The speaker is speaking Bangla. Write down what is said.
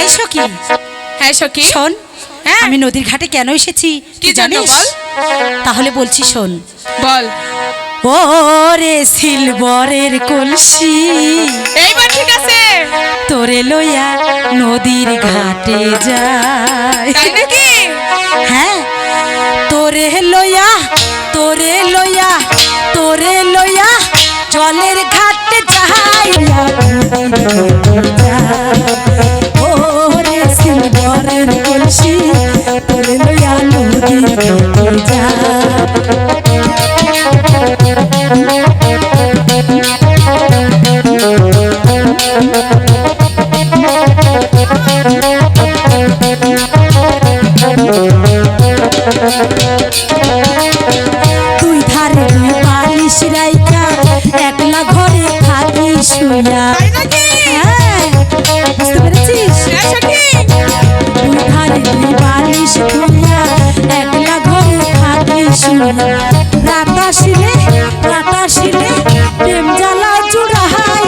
এই সখী। হ্যাঁ সখী। শোন হ্যাঁ। আমি নদীর ঘাটে কেন এসেছি? কি জানিস? বল? তাহলে বলছি শোন। বল। ও রে সিলবরের কলসি। এইবার ঠিক আছে। তোরে লইয়া নদীর ঘাটে যায় তাই নাকি? হ্যাঁ তোরে লইয়া তোরে লইয়া তোরে লইয়া জলের ঘাটে যাইয়া তোরে লইয়া নদীর ঘাটে যায় ধারে দুই বালিশ রাইকা একলা ঘরে থাকি তাই নাকি? হ্যাঁ বুঝতে পেরেছিস? রাত আসিলে রাত আসিলে প্রেম জ্বালা জুড়াই